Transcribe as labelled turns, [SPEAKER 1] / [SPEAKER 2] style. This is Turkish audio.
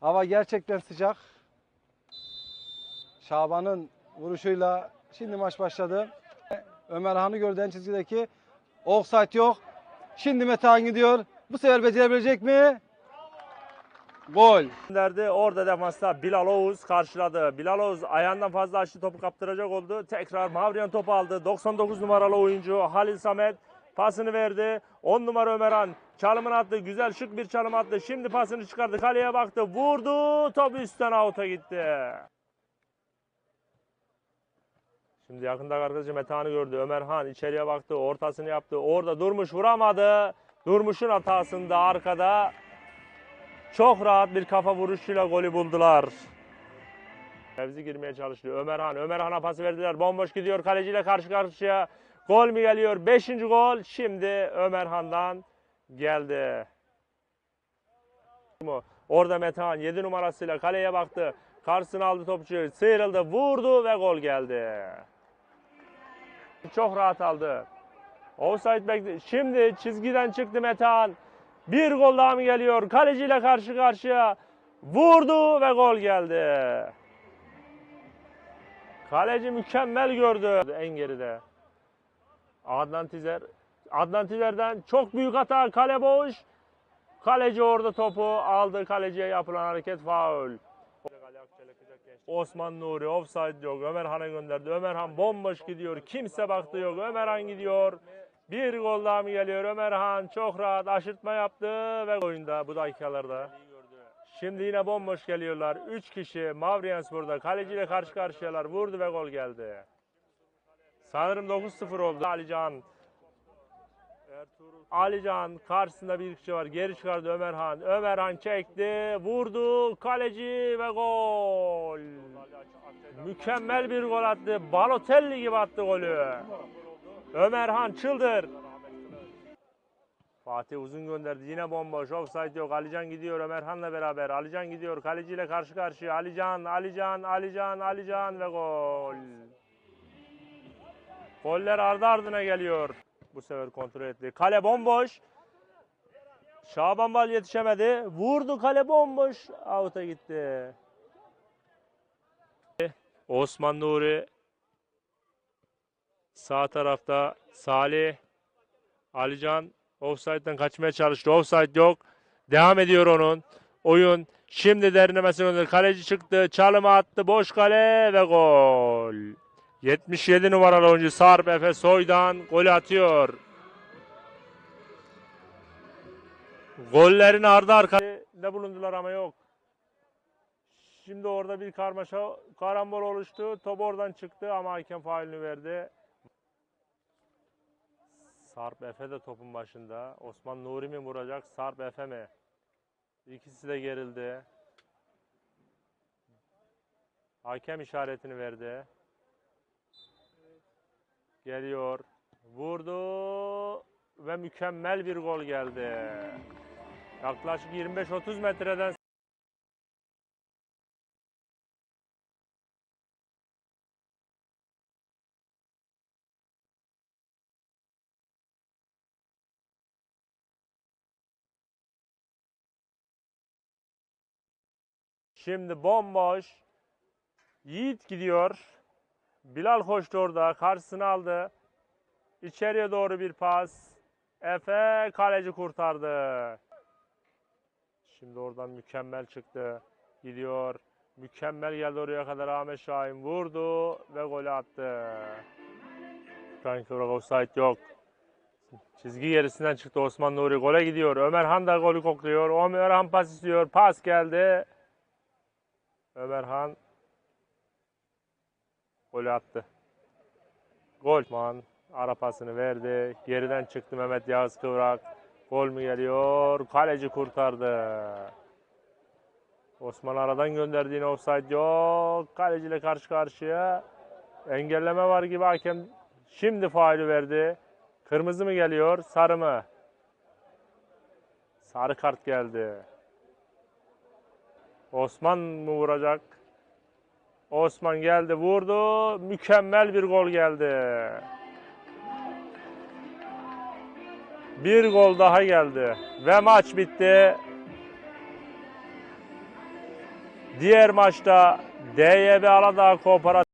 [SPEAKER 1] Hava gerçekten sıcak. Şaban'ın vuruşuyla şimdi maç başladı. Ömer Han'ı gördü en çizgideki. Offside yok. Şimdi Metehan gidiyor. Bu sefer becerebilecek mi? Gol.
[SPEAKER 2] gönderdi. Orada defansta Bilal Oğuz karşıladı. Bilal Oğuz ayağından fazla açtı topu kaptıracak oldu. Tekrar Mavriyan topu aldı. 99 numaralı oyuncu Halil Samet pasını verdi. 10 numara Ömerhan çalımını attı. Güzel şık bir çalım attı. Şimdi pasını çıkardı. Kaleye baktı. Vurdu. Top üstten out'a gitti. Şimdi yakında arkadaşı Metehan'ı gördü. Ömerhan içeriye baktı. Ortasını yaptı. Orada Durmuş vuramadı. Durmuş'un hatasında arkada çok rahat bir kafa vuruşuyla golü buldular. Fevzi girmeye çalıştı. Ömerhan. Ömerhan'a pas verdiler. Bomboş gidiyor. Kaleciyle karşı karşıya. Gol mü geliyor? Beşinci gol. Şimdi Ömerhan'dan geldi. Orada Metehan 7 numarasıyla kaleye baktı. Karşısına aldı topçuyu. Sıyrıldı. Vurdu ve gol geldi. Çok rahat aldı. Offside bekle. Şimdi çizgiden çıktı Metehan. Bir gol daha mı geliyor? Kaleciyle karşı karşıya. Vurdu ve gol geldi. Kaleci mükemmel gördü en geride. Adnan Tizer. Adnan Tizer'den çok büyük hata. Kale boş. Kaleci orada topu aldı. Kaleciye yapılan hareket faul. Osman Nuri offside yok. Ömerhan'a gönderdi. Ömerhan bomboş gidiyor. Kimse baktı yok. Ömerhan gidiyor. Bir gol daha mı geliyor? Ömerhan çok rahat aşırtma yaptı ve oyunda bu dakikalarda. Şimdi yine bomboş geliyorlar. 3 kişi Mavriyenspor'da kaleciyle karşı karşıyalar. Vurdu ve gol geldi. Sanırım 9-0 oldu. Alican. Alican karşısında bir kişi var. Geri çıkardı Ömerhan. Ömerhan çekti. Vurdu. Kaleci ve gol. Mükemmel bir gol attı. Balotelli gibi attı golü. Ömerhan çıldır. Fatih uzun gönderdi. Yine bomboş. Offside yok. Alican gidiyor Ömerhan'la beraber. Alican gidiyor. Kaleciyle karşı karşıya. Alican, Alican, Alican, Alican ve gol. Goller ardı ardına geliyor. Bu sefer kontrol etti. Kale bomboş. Şaban Bal yetişemedi. Vurdu kale bomboş. Out'a gitti. Osman Nuri Sağ tarafta Salih, Alican offside'den kaçmaya çalıştı. Offside yok. Devam ediyor onun. Oyun şimdi derinlemesine. Kaleci çıktı. Çalımı attı. Boş kale ve gol. 77 numaralı oyuncu Sarp Efe Soy'dan golü atıyor. Gollerin ardı arkasında bulundular ama yok. Şimdi orada bir karmaşa karambol oluştu. Top oradan çıktı ama hakem faulünü verdi. Sarp Efe de topun başında. Osman Nuri mi vuracak? Sarp Efe mi? İkisi de gerildi. Hakem işaretini verdi. Geliyor. Vurdu ve mükemmel bir gol geldi. Yaklaşık 25-30 metreden Şimdi bomboş. Yiğit gidiyor. Bilal koştu orada. Karşısına aldı. İçeriye doğru bir pas. Efe kaleci kurtardı. Şimdi oradan mükemmel çıktı. Gidiyor. Mükemmel geldi oraya kadar Ahmet Şahin vurdu ve golü attı. Frank Burak offside yok. Çizgi gerisinden çıktı Osman Nuri gole gidiyor. Ömerhan da golü kokluyor. Ömerhan pas istiyor. Pas geldi. Ömerhan golü attı. Gol. Osman ara pasını verdi. Geriden çıktı Mehmet Yağız Kıvrak. Gol mü geliyor? Kaleci kurtardı. Osman aradan gönderdiğine offside yok. Kaleciyle karşı karşıya. Engelleme var gibi hakem şimdi faulü verdi. Kırmızı mı geliyor? Sarı mı? Sarı kart geldi. Osman mı vuracak? Osman geldi vurdu. Mükemmel bir gol geldi. Bir gol daha geldi. Ve maç bitti. Diğer maçta DYB Aladağ Kooperatif